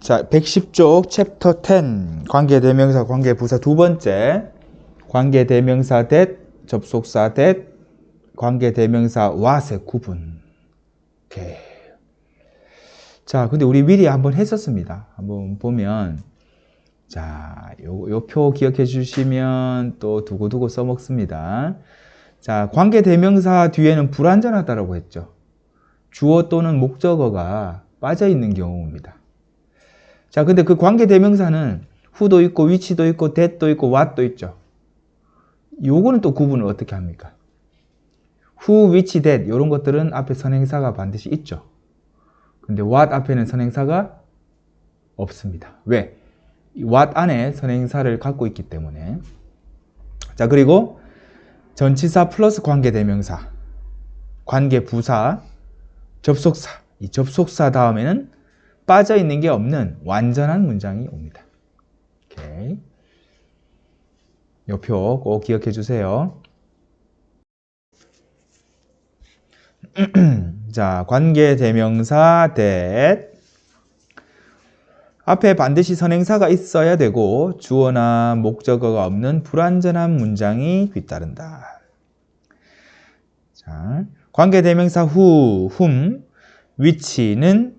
자, 110쪽 챕터 10 관계대명사 관계부사 두 번째 관계대명사 대 접속사 대 관계대명사 와의 구분. 오케이. 자, 근데 우리 미리 한번 했었습니다. 한번 보면 자, 요 요 표 기억해 주시면 또 두고두고 써먹습니다. 자, 관계대명사 뒤에는 불완전하다라고 했죠. 주어 또는 목적어가 빠져 있는 경우입니다. 자, 근데 그 관계 대명사는 who도 있고 which도 있고 that도 있고 what도 있죠. 요거는 또 구분을 어떻게 합니까? who, which, that 이런 것들은 앞에 선행사가 반드시 있죠. 근데 what 앞에는 선행사가 없습니다. 왜? 이 what 안에 선행사를 갖고 있기 때문에. 자, 그리고 전치사 플러스 관계 대명사, 관계 부사, 접속사. 이 접속사 다음에는 빠져 있는 게 없는 완전한 문장이 옵니다. 오케이. 요표 꼭 기억해 주세요. 자, 관계 대명사 that 앞에 반드시 선행사가 있어야 되고 주어나 목적어가 없는 불완전한 문장이 뒤따른다. 자, 관계 대명사 who, whom, which는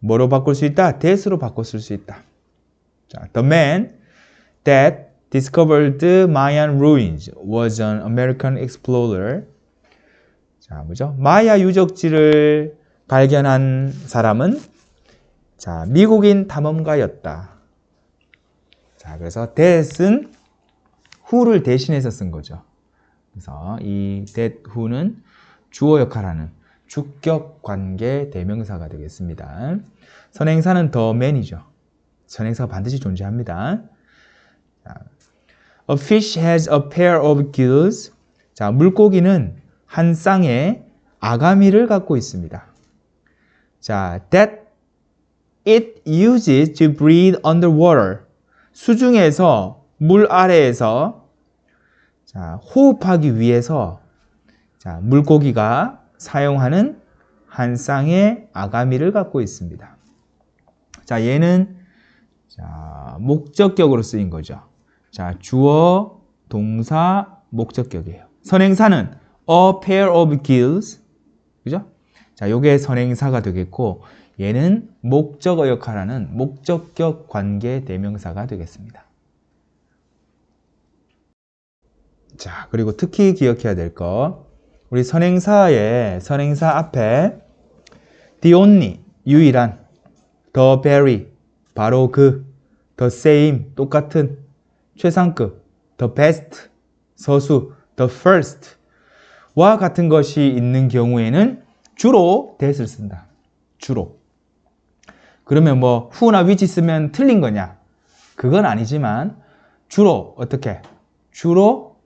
뭐로 바꿀 수 있다? that으로 바꿨을 수 있다. 자, the man that discovered Mayan ruins was an American explorer. 자, 뭐죠? 마야 유적지를 발견한 사람은 자, 미국인 탐험가였다. 자, 그래서 that은 who를 대신해서 쓴 거죠. 그래서 이 that who는 주어 역할하는 주격 관계 대명사가 되겠습니다. 선행사는 the man이죠. 선행사가 반드시 존재합니다. 자, A fish has a pair of gills. 자, 물고기는 한 쌍의 아가미를 갖고 있습니다. 자, that it uses to breathe underwater. 수중에서 물 아래에서 자, 호흡하기 위해서 자, 물고기가 사용하는 한 쌍의 아가미를 갖고 있습니다. 자, 얘는 자, 목적격으로 쓰인 거죠. 자, 주어, 동사, 목적격이에요. 선행사는 a pair of gills. 그죠? 자, 요게 선행사가 되겠고 얘는 목적어 역할하는 목적격 관계 대명사가 되겠습니다. 자, 그리고 특히 기억해야 될 거. 우리 선행사의 선행사 앞에 the only 유일한 the very 바로 그 the same 똑같은 최상급 the best 서수 the first 와 같은 것이 있는 경우에는 주로 that을 쓴다. 주로. 그러면 뭐 who나 which 쓰면 틀린 거냐? 그건 아니지만 주로 어떻게? 주로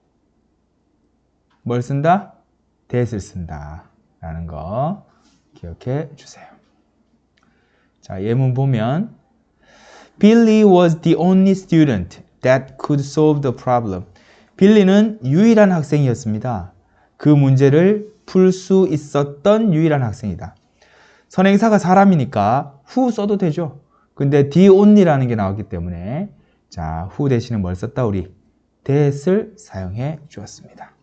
뭘 쓴다? That을 쓴다. 라는 거 기억해 주세요. 자, 예문 보면 Billy was the only student that could solve the problem. 빌리는 유일한 학생이었습니다. 그 문제를 풀 수 있었던 유일한 학생이다. 선행사가 사람이니까 who 써도 되죠. 근데 the only라는 게 나왔기 때문에 자, who 대신에 뭘 썼다 우리 that을 사용해 주었습니다.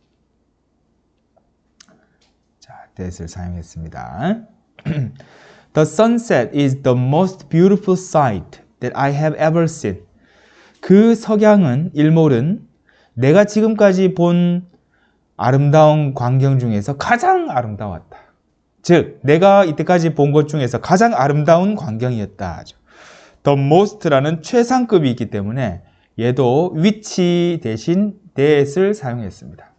자, that을 사용했습니다. The sunset is the most beautiful sight that I have ever seen. 그 석양은 일몰은 내가 지금까지 본 아름다운 광경 중에서 가장 아름다웠다. 즉, 내가 이때까지 본 것 중에서 가장 아름다운 광경이었다. The most라는 최상급이 있기 때문에 얘도 which 대신 that을 사용했습니다.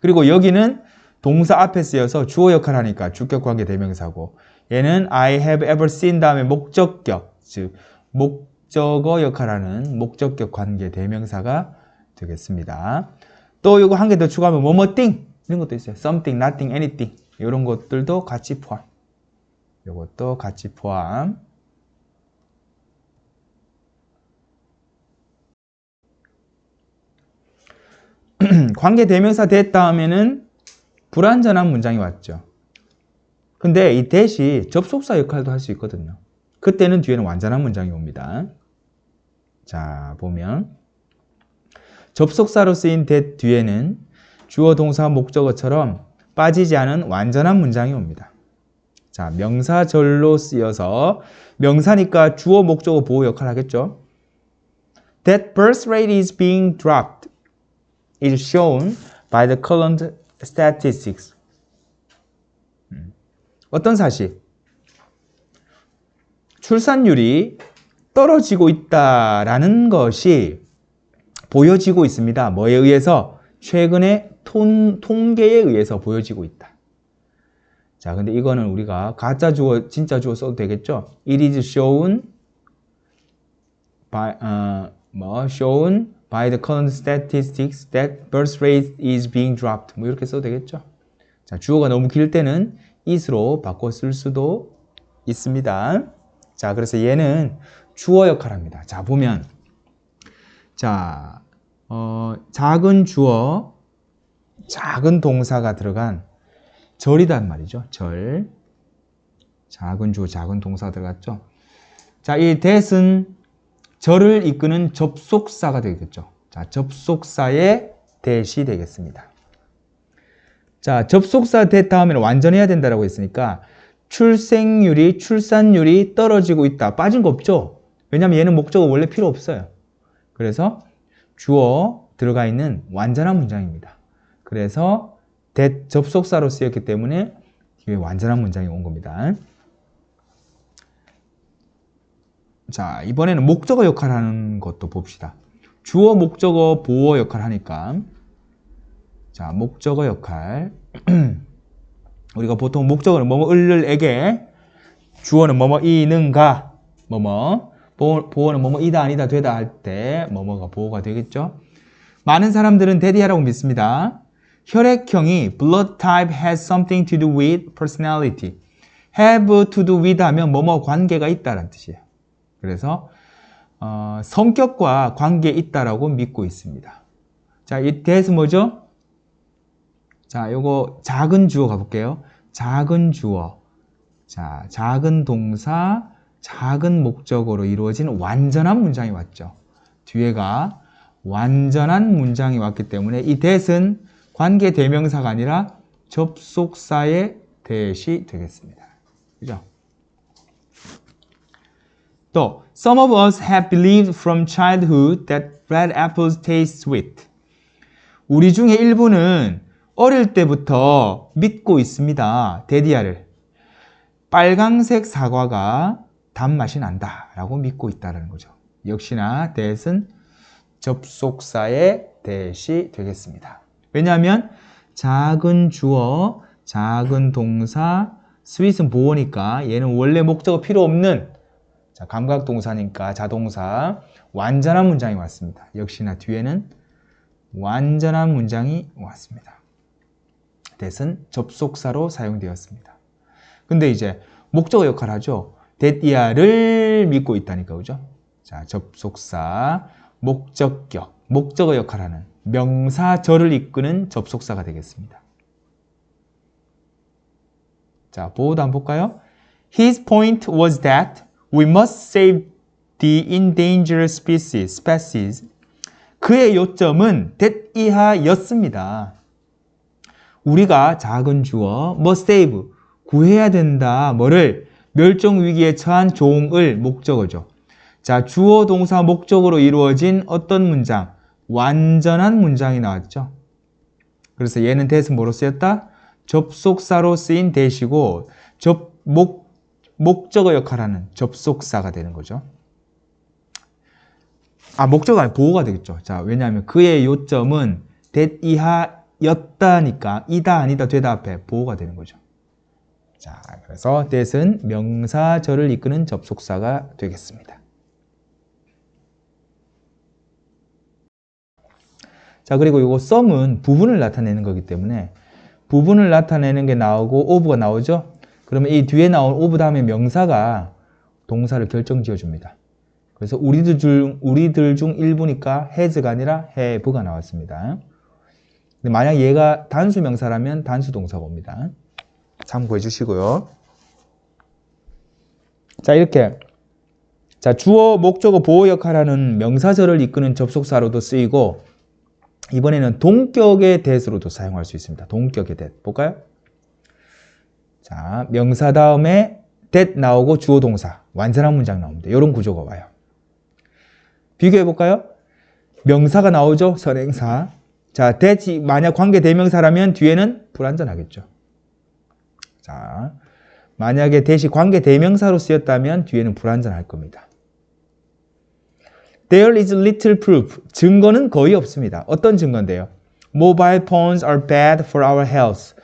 그리고 여기는 동사 앞에 쓰여서 주어 역할을 하니까 주격 관계 대명사고 얘는 I have ever seen 다음에 목적격, 즉 목적어 역할하는 목적격 관계 대명사가 되겠습니다. 또 이거 한 개 더 추가하면 뭐뭐 thing 이런 것도 있어요. something, nothing, anything 이런 것들도 같이 포함. 이것도 같이 포함. 관계 대명사 됐 다음에는 불완전한 문장이 왔죠. 근데 이 대시 접속사 역할도 할 수 있거든요. 그때는 뒤에는 완전한 문장이 옵니다. 자, 보면 접속사로 쓰인 that 뒤에는 주어, 동사, 목적어처럼 빠지지 않은 완전한 문장이 옵니다. 자, 명사절로 쓰여서 명사니까 주어, 목적어 보호 역할 하겠죠. That birth rate is being dropped is shown by the current statistics. 음. 어떤 사실? 출산율이 떨어지고 있다라는 것이 보여지고 있습니다. 뭐에 의해서? 최근의 통, 통계에 의해서 보여지고 있다. 자, 근데 이거는 우리가 가짜 주어, 진짜 주어 써도 되겠죠? It is shown by, 어, 뭐, shown by the current statistics that birth rate is being dropped. 뭐 이렇게 써도 되겠죠? 자, 주어가 너무 길 때는 is로 바꿔 쓸 수도 있습니다. 자, 그래서 얘는 주어 역할 합니다. 자, 보면. 자, 어, 작은 주어, 작은 동사가 들어간 절이단 말이죠. 절. 작은 주어, 작은 동사 들어갔죠. 자, 이 that은 절을 이끄는 접속사가 되겠죠. 자, 접속사의 that이 되겠습니다. 자, 접속사 that 다음에는 완전해야 된다라고 했으니까 출생률이, 출산율이 떨어지고 있다. 빠진 거 없죠? 왜냐면 얘는 목적어 원래 필요 없어요. 그래서 주어 들어가 있는 완전한 문장입니다. 그래서 that 접속사로 쓰였기 때문에 뒤에 완전한 문장이 온 겁니다. 자, 이번에는 목적어 역할 하는 것도 봅시다. 주어, 목적어, 보어 역할 하니까. 자, 목적어 역할. 우리가 보통 목적어는 뭐뭐 을을에게, 주어는 뭐뭐 이는가, 뭐뭐, 보어는 뭐뭐 이다 아니다 되다 할 때 뭐뭐가 보어가 되겠죠. 많은 사람들은 대디하라고 믿습니다. 혈액형이 blood type has something to do with personality. have to do with 하면 뭐뭐 관계가 있다라는 뜻이에요. 그래서 어, 성격과 관계 있다라고 믿고 있습니다. 자, 이 대해서 뭐죠? 자, 요거 작은 주어 가볼게요. 작은 주어. 자, 작은 동사, 작은 목적어로 이루어진 완전한 문장이 왔죠. 뒤에가 완전한 문장이 왔기 때문에 이 that은 관계 대명사가 아니라 접속사의 that이 되겠습니다. 그죠? 또 Some of us have believed from childhood that red apples taste sweet. 우리 중에 일부는 어릴 때부터 믿고 있습니다. 데디아를. 빨강색 사과가 단맛이 난다 라고 믿고 있다는 거죠. 역시나 that은 접속사의 that이 되겠습니다. 왜냐하면 작은 주어, 작은 동사, 스윗은 보어니까 얘는 원래 목적어 필요 없는 자, 감각 동사니까 자동사 완전한 문장이 왔습니다. 역시나 뒤에는 완전한 문장이 왔습니다. that은 접속사로 사용되었습니다. 근데 이제 목적어 역할 하죠. that이야를 믿고 있다니까 그죠? 자, 접속사, 목적격, 목적어 역할하는 명사절을 이끄는 접속사가 되겠습니다. 자, 보호도 한번 볼까요? His point was that we must save the endangered species. species. 그의 요점은 that 이하였습니다. 우리가 작은 주어 must save 구해야 된다. 뭐를 멸종 위기에 처한 종을 목적어죠. 자, 주어 동사 목적으로 이루어진 어떤 문장? 완전한 문장이 나왔죠. 그래서 얘는 that은 뭐로 쓰였다? 접속사로 쓰인 that이고 접, 목, 목적어 역할하는 접속사가 되는 거죠. 아, 목적어 아니 보호가 되겠죠. 자, 왜냐하면 그의 요점은 that 이하였다니까 이다 아니다 되다 앞에 보호가 되는 거죠. 자, 그래서 that은 명사절을 이끄는 접속사가 되겠습니다. 자, 그리고 이거 some은 부분을 나타내는 거기 때문에 부분을 나타내는 게 나오고 of가 나오죠? 그러면 이 뒤에 나온 of 다음에 명사가 동사를 결정 지어 줍니다. 그래서 우리들 중, 우리들 중 일부니까 has가 아니라 have가 나왔습니다. 근데 만약 얘가 단수 명사라면 단수 동사가 옵니다. 참고해 주시고요. 자, 이렇게 자, 주어, 목적어, 보호 역할하는 명사절을 이끄는 접속사로도 쓰이고 이번에는 동격의 대수로도 사용할 수 있습니다. 동격의 대. 볼까요? 자, 명사 다음에 that 나오고 주어 동사. 완전한 문장 나옵니다. 이런 구조가 와요. 비교해 볼까요? 명사가 나오죠. 선행사. 자, 대지 만약 관계 대명사라면 뒤에는 불완전하겠죠. 자, 만약에 대시 관계 대명사로 쓰였다면 뒤에는 불완전할 겁니다. There is little proof. 증거는 거의 없습니다. 어떤 증거인데요? Mobile phones are bad for our health.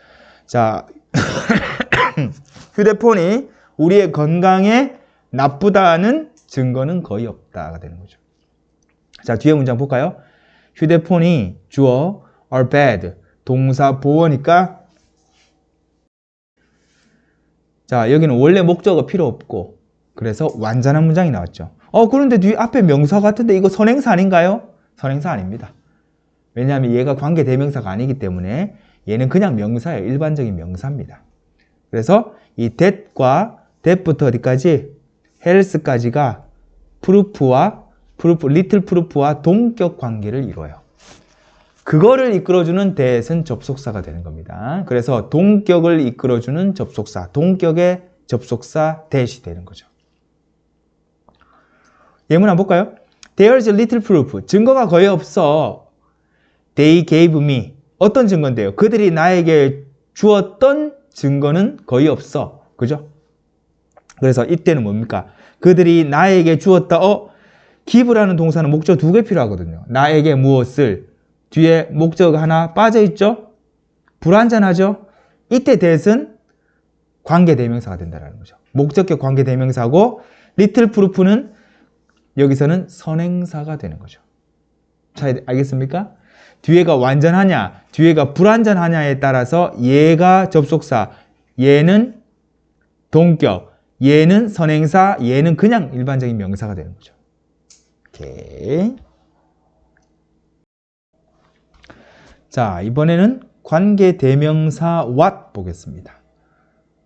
자, 휴대폰이 우리의 건강에 나쁘다는 증거는 거의 없다가 되는 거죠. 자, 뒤에 문장 볼까요? 휴대폰이 주어 are bad 동사 보어니까 자, 여기는 원래 목적어 필요 없고 그래서 완전한 문장이 나왔죠. 어, 그런데 뒤 앞에 명사 같은데 이거 선행사 아닌가요? 선행사 아닙니다. 왜냐하면 얘가 관계 대명사가 아니기 때문에 얘는 그냥 명사예요. 일반적인 명사입니다. 그래서 이 that과 that부터 어디까지 health까지가 proof와 proof, little proof와 동격 관계를 이뤄요. 그거를 이끌어주는 that은 접속사가 되는 겁니다. 그래서 동격을 이끌어주는 접속사, 동격의 접속사 that이 되는 거죠. 예문 한번 볼까요? There's little proof. 증거가 거의 없어. They gave me. 어떤 증거인데요? 그들이 나에게 주었던 증거는 거의 없어. 그죠? 그래서 이때는 뭡니까? 그들이 나에게 주었다. 어? give라는 동사는 목적 두 개 필요하거든요. 나에게 무엇을 뒤에 목적 하나 빠져 있죠? 불완전하죠? 이때 that은 관계 대명사가 된다는 거죠. 목적격 관계 대명사고 little proof는 여기서는 선행사가 되는 거죠. 잘 알겠습니까? 뒤에가 완전하냐, 뒤에가 불완전하냐에 따라서 얘가 접속사, 얘는 동격, 얘는 선행사, 얘는 그냥 일반적인 명사가 되는 거죠. 오케이. 자, 이번에는 관계 대명사 what 보겠습니다.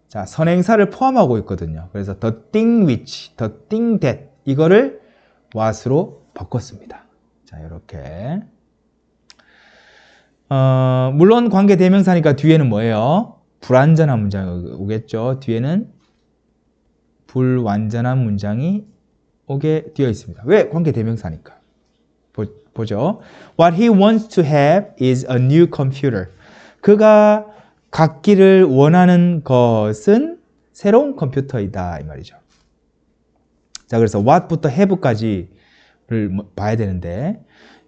자, 선행사를 포함하고 있거든요. 그래서 the thing which, the thing that 이거를 what으로 바꿨습니다. 자, 이렇게. 어, 물론 관계 대명사니까 뒤에는 뭐예요? 불완전한 문장이 오겠죠. 뒤에는 불완전한 문장이 오게 되어 있습니다. 왜? 관계 대명사니까. 보, 보죠. What he wants to have is a new computer. 그가 갖기를 원하는 것은 새로운 컴퓨터이다 이 말이죠. 자, 그래서 what부터 have까지를 뭐 봐야 되는데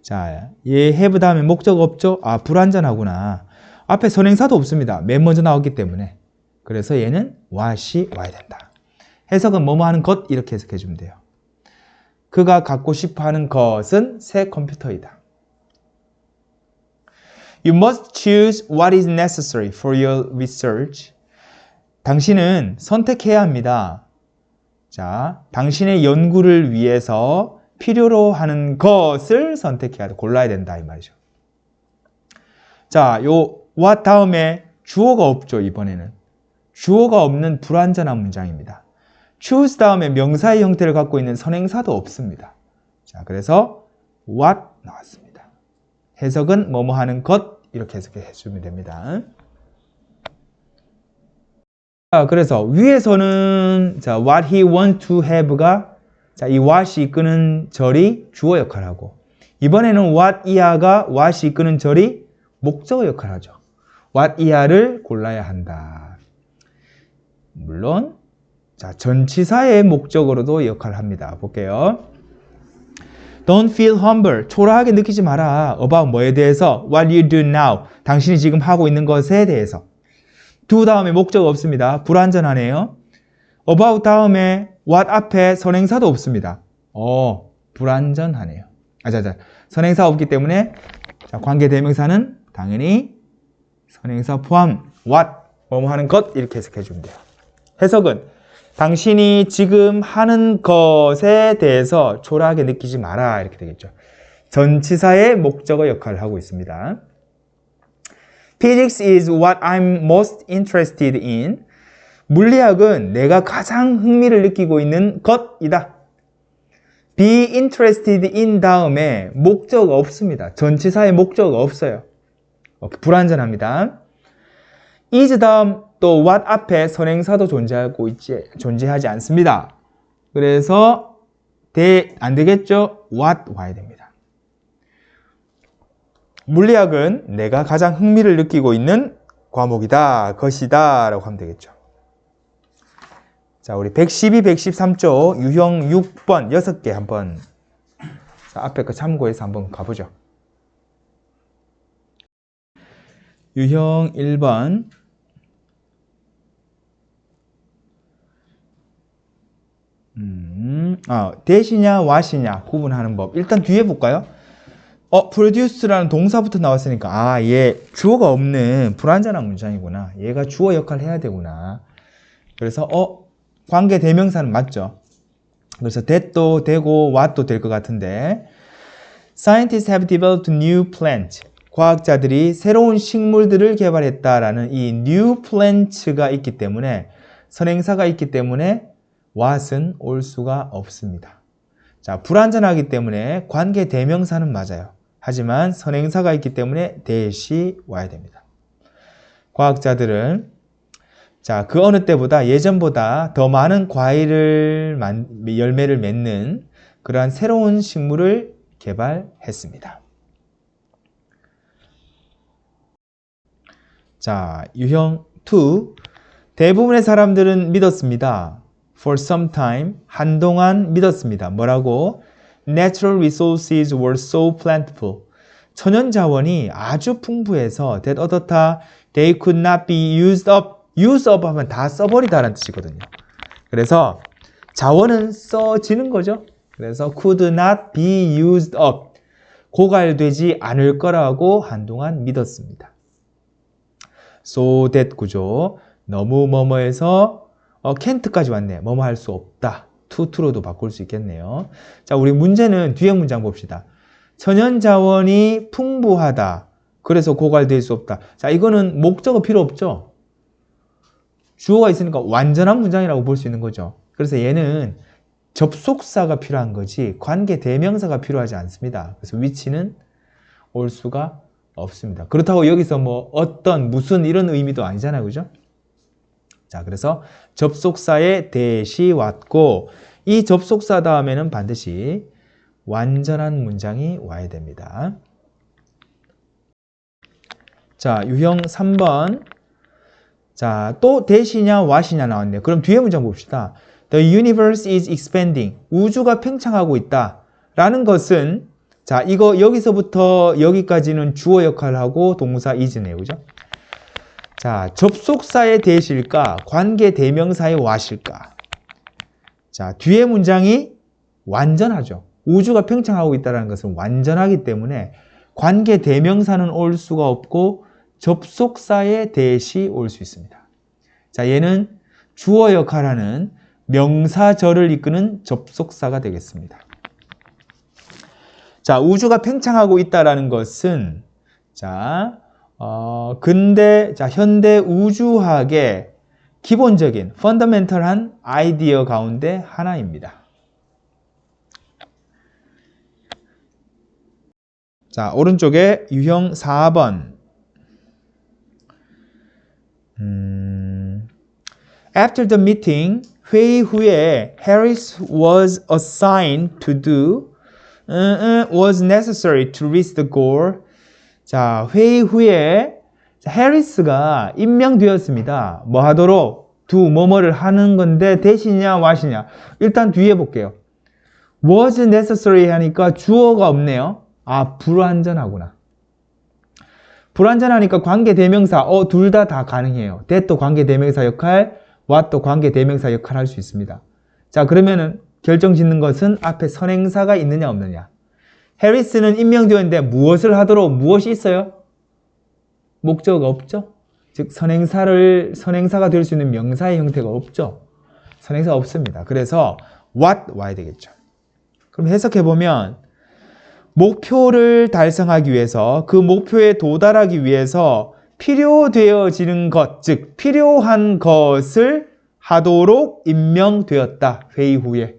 자, 얘 have 다음에 목적 없죠? 아, 불완전하구나. 앞에 선행사도 없습니다. 맨 먼저 나왔기 때문에. 그래서 얘는 what이 와야 된다. 해석은 뭐뭐 하는 것 이렇게 해석해 주면 돼요. 그가 갖고 싶어 하는 것은 새 컴퓨터이다. You must choose what is necessary for your research. 당신은 선택해야 합니다. 자, 당신의 연구를 위해서 필요로 하는 것을 선택해야 돼. 골라야 된다 이 말이죠. 자, 요 what 다음에 주어가 없죠, 이번에는. 주어가 없는 불완전한 문장입니다. choose 다음에 명사의 형태를 갖고 있는 선행사도 없습니다. 자, 그래서 what 나왔습니다. 해석은 뭐뭐 하는 것 이렇게 해석해 주면 됩니다. 자, 그래서 위에서는 자, what he want to have가 자, 이 what이 이끄는 절이 주어 역할을 하고 이번에는 what 이하가 what이 이끄는 절이 목적어 역할을 하죠. what 이하를 골라야 한다. 물론 자, 전치사의 목적으로도 역할을 합니다. 볼게요. Don't feel humble. 초라하게 느끼지 마라. about 뭐에 대해서? What you do now. 당신이 지금 하고 있는 것에 대해서. do 다음에 목적 없습니다. 불완전하네요. About 다음에 what 앞에 선행사도 없습니다. 어, 불완전하네요. 아, 자, 자. 선행사 없기 때문에 자, 관계 대명사는 당연히 선행사 포함 what 뭐뭐 하는 것 이렇게 해석해 주면 돼요. 해석은 당신이 지금 하는 것에 대해서 초라하게 느끼지 마라 이렇게 되겠죠. 전치사의 목적어 역할을 하고 있습니다. Physics is what I'm most interested in. 물리학은 내가 가장 흥미를 느끼고 있는 것이다. be interested in 다음에 목적 없습니다. 전치사의 목적 없어요. 어, 불완전합니다. is 다음 또 what 앞에 선행사도 존재하고 있지 존재하지 않습니다. 그래서 대, 안 되겠죠? what 와야 됩니다. 물리학은 내가 가장 흥미를 느끼고 있는 과목이다, 것이다 라고 하면 되겠죠. 자, 우리 112, 113조 유형 6번 6개 한번 자, 앞에 거 참고해서 한번 가보죠. 유형 1번 음, 아, 대시냐, 와시냐 구분하는 법. 일단 뒤에 볼까요? 어, produce라는 동사부터 나왔으니까 아, 얘 주어가 없는 불완전한 문장이구나. 얘가 주어 역할을 해야 되구나. 그래서 어, 관계 대명사는 맞죠? 그래서 that도 되고 what도 될 것 같은데 Scientists have developed new plant. 과학자들이 새로운 식물들을 개발했다라는 이 new plant가 있기 때문에 선행사가 있기 때문에 what은 올 수가 없습니다. 자, 불완전하기 때문에 관계 대명사는 맞아요. 하지만 선행사가 있기 때문에 대시 와야 됩니다. 과학자들은 자, 그 어느 때보다 예전보다 더 많은 과일을 만, 열매를 맺는 그러한 새로운 식물을 개발했습니다. 자, 유형 2. 대부분의 사람들은 믿었습니다. For some time, 한동안 믿었습니다. 뭐라고? Natural resources were so plentiful. 천연 자원이 아주 풍부해서 that 어떻다? They could not be used up. Use up 하면 다 써버리다라는 뜻이거든요. 그래서 자원은 써지는 거죠. 그래서 could not be used up. 고갈되지 않을 거라고 한동안 믿었습니다. so that 구조. 너무 뭐뭐해서 어, can't까지 왔네. 뭐뭐 할 수 없다. to, to로도 바꿀 수 있겠네요. 자, 우리 문제는 뒤에 문장 봅시다. 천연 자원이 풍부하다. 그래서 고갈될 수 없다. 자, 이거는 목적어 필요 없죠? 주어가 있으니까 완전한 문장이라고 볼 수 있는 거죠. 그래서 얘는 접속사가 필요한 거지 관계 대명사가 필요하지 않습니다. 그래서 위치는 올 수가 없습니다. 그렇다고 여기서 뭐 어떤 무슨 이런 의미도 아니잖아요. 그죠? 자, 그래서 접속사의 대시 왔고 이 접속사 다음에는 반드시 완전한 문장이 와야 됩니다. 자, 유형 3번. 자, 또 대시냐 와시냐 나왔네요. 그럼 뒤에 문장 봅시다. The universe is expanding. 우주가 팽창하고 있다. 라는 것은 자, 이거 여기서부터 여기까지는 주어 역할을 하고 동사 is네요. 그죠? 자, 접속사의 대실까? 관계 대명사의 와실까? 자, 뒤에 문장이 완전하죠. 우주가 팽창하고 있다는 것은 완전하기 때문에 관계 대명사는 올 수가 없고 접속사의 대시 올 수 있습니다. 자, 얘는 주어 역할하는 명사절을 이끄는 접속사가 되겠습니다. 자, 우주가 팽창하고 있다라는 것은 자, 어, 근대, 자, 현대 우주학의 기본적인 펀더멘털한 아이디어 가운데 하나입니다. 자, 오른쪽에 유형 4번. 음, After the meeting, 회의 후에 Harris was assigned to do uh, uh, was necessary to reach the goal. 자, 회의 후에 해리스가 임명되었습니다. 뭐 하도록? 두 뭐뭐를 하는 건데 대신이냐 와시냐? 일단 뒤에 볼게요. was necessary 하니까 주어가 없네요. 아, 불완전하구나. 불완전하니까 관계 대명사 어둘다다 가능해요. that도 관계 대명사 역할, what도 관계 대명사 역할 할 수 있습니다. 자, 그러면은 결정 짓는 것은 앞에 선행사가 있느냐 없느냐. 해리스는 임명되었는데 무엇을 하도록 무엇이 있어요? 목적어가 없죠? 즉 선행사를 선행사가 될 수 있는 명사의 형태가 없죠. 선행사가 없습니다. 그래서 what 와야 되겠죠. 그럼 해석해 보면 목표를 달성하기 위해서 그 목표에 도달하기 위해서 필요되어지는 것, 즉 필요한 것을 하도록 임명되었다. 회의 후에.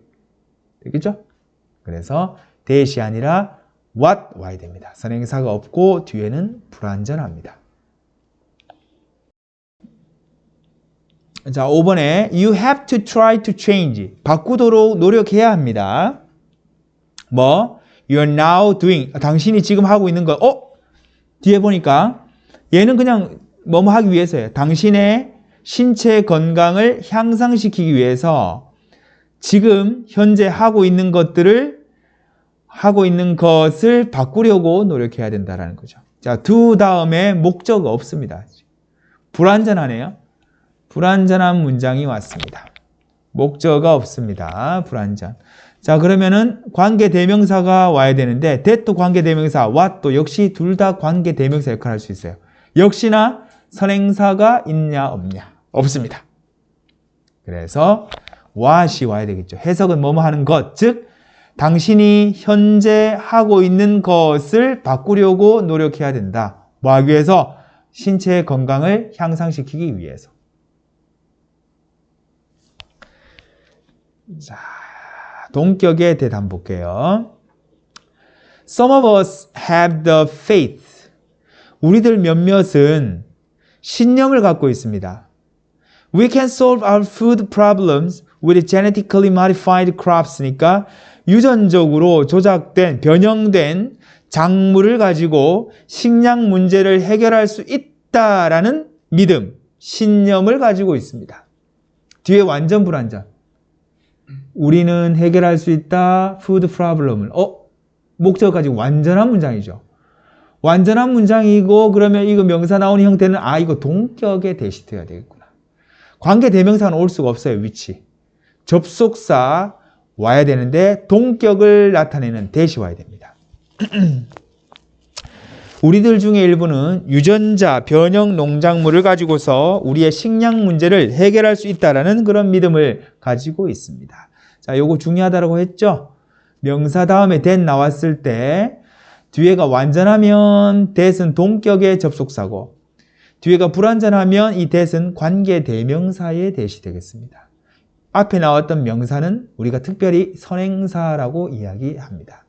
되겠죠? 그래서 that이 아니라 what 와야 됩니다. 선행사가 없고 뒤에는 불완전합니다. 자, 5번에 you have to try to change. 바꾸도록 노력해야 합니다. 뭐 you're now doing. 당신이 지금 하고 있는 거. 어? 뒤에 보니까 얘는 그냥 뭐뭐 하기 위해서예요. 당신의 신체 건강을 향상시키기 위해서 지금 현재 하고 있는 것들을 하고 있는 것을 바꾸려고 노력해야 된다라는 거죠. 자, do 다음에 목적 없습니다. 불완전하네요. 불완전한 문장이 왔습니다. 목적어가 없습니다. 불완전. 자, 그러면은 관계 대명사가 와야 되는데 that도 관계 대명사, what도 역시 둘 다 관계 대명사 역할을 할 수 있어요. 역시나 선행사가 있냐 없냐? 없습니다. 그래서 what이 와야 되겠죠. 해석은 뭐뭐 하는 것, 즉 당신이 현재 하고 있는 것을 바꾸려고 노력해야 된다. 뭐 하기 위해서? 신체 건강을 향상시키기 위해서. 자, 동격의 대답 볼게요. Some of us have the faith. 우리들 몇몇은 신념을 갖고 있습니다. We can solve our food problems with genetically modified crops니까 유전적으로 조작된, 변형된 작물을 가지고 식량 문제를 해결할 수 있다라는 믿음, 신념을 가지고 있습니다. 뒤에 완전 불완전. 우리는 해결할 수 있다. 푸드 프로블럼을. 어? 목적까지 완전한 문장이죠. 완전한 문장이고 그러면 이거 명사 나오는 형태는 아 이거 동격의 대시트가 되겠구나. 관계 대명사는 올 수가 없어요. 위치. 접속사 와야 되는데 동격을 나타내는 대시 와야 됩니다. 우리들 중에 일부는 유전자 변형 농작물을 가지고서 우리의 식량 문제를 해결할 수 있다라는 그런 믿음을 가지고 있습니다. 자, 요거 중요하다고 했죠? 명사 다음에 that 나왔을 때 뒤에가 완전하면 that은 동격의 접속사고 뒤에가 불완전하면 이 that은 관계 대명사의 that이 되겠습니다. 앞에 나왔던 명사는 우리가 특별히 선행사라고 이야기합니다.